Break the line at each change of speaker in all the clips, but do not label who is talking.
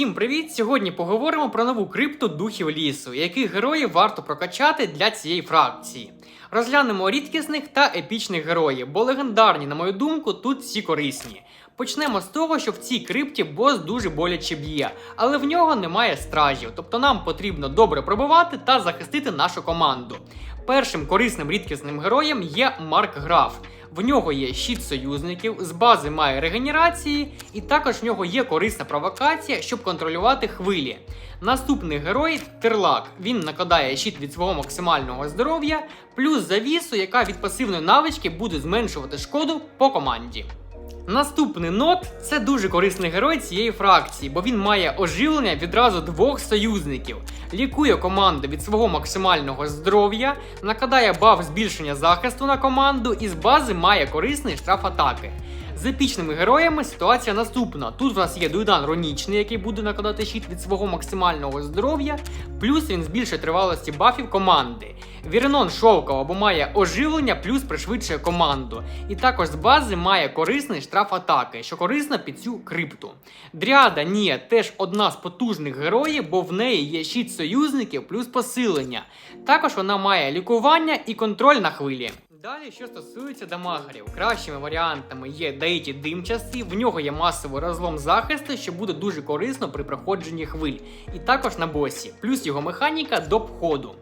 Всім привіт! Сьогодні поговоримо про нову крипту духів лісу, яких героїв варто прокачати для цієї фракції. Розглянемо рідкісних та епічних героїв, бо легендарні, на мою думку, тут всі корисні. Почнемо з того, що в цій крипті бос дуже боляче б'є, але в нього немає стражів, тобто нам потрібно добре пробивати та захистити нашу команду. Першим корисним рідкісним героєм є Марк Граф. В нього є щит союзників, з бази має регенерації, і також в нього є корисна провокація, щоб контролювати хвилі. Наступний герой Терлак. Він накладає щит від свого максимального здоров'я, плюс завісу, яка від пасивної навички буде зменшувати шкоду по команді. Наступний нот це дуже корисний герой цієї фракції, бо він має оживлення відразу двох союзників, лікує команду від свого максимального здоров'я, накладає баф збільшення захисту на команду і з бази має корисний штраф атаки. З епічними героями ситуація наступна. Тут в нас є Дуйдан Ронічний, який буде накладати щит від свого максимального здоров'я, плюс він збільшує тривалості бафів команди. Віренон Шовкова, бо має оживлення, плюс пришвидшує команду. І також з бази має корисний штраф атаки, що корисно під цю крипту. Дріада Нія теж одна з потужних героїв, бо в неї є щит союзників плюс посилення. Також вона має лікування і контроль на хвилі. Далі, що стосується дамагерів, кращими варіантами є Дейті Димчастий, в нього є масовий розлом захисту, що буде дуже корисно при проходженні хвиль, і також на босі, плюс його механіка до входу.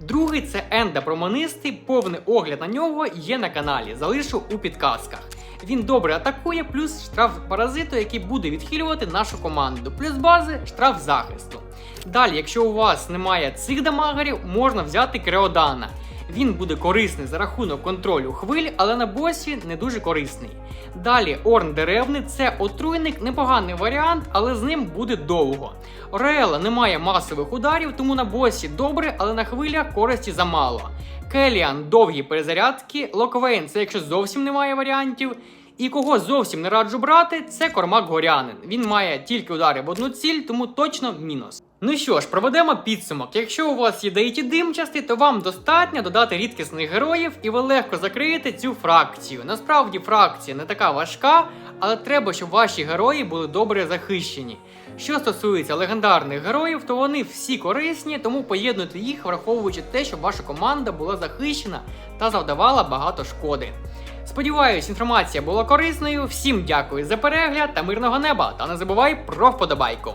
Другий це Енда Проманистий, повний огляд на нього є на каналі, залишу у підказках. Він добре атакує, плюс штраф паразиту, який буде відхилювати нашу команду, плюс бази штраф захисту. Далі, якщо у вас немає цих дамагерів, можна взяти Креодана. Він буде корисний за рахунок контролю хвиль, але на босі не дуже корисний. Далі Орн Деревний це отруйник, непоганий варіант, але з ним буде довго. Ореела не має масових ударів, тому на босі добре, але на хвилях користі замало. Келіан довгі перезарядки, Локвейн це якщо зовсім немає варіантів. І кого зовсім не раджу брати, це Кормак Горянин. Він має тільки удари в одну ціль, тому точно мінус. Ну що ж, проведемо підсумок. Якщо у вас є деякі димчасті, то вам достатньо додати рідкісних героїв, і ви легко закриєте цю фракцію. Насправді фракція не така важка, але треба, щоб ваші герої були добре захищені. Що стосується легендарних героїв, то вони всі корисні, тому поєднуйте їх, враховуючи те, щоб ваша команда була захищена та завдавала багато шкоди. Сподіваюсь, інформація була корисною. Всім дякую за перегляд та мирного неба. Та не забувай про вподобайку.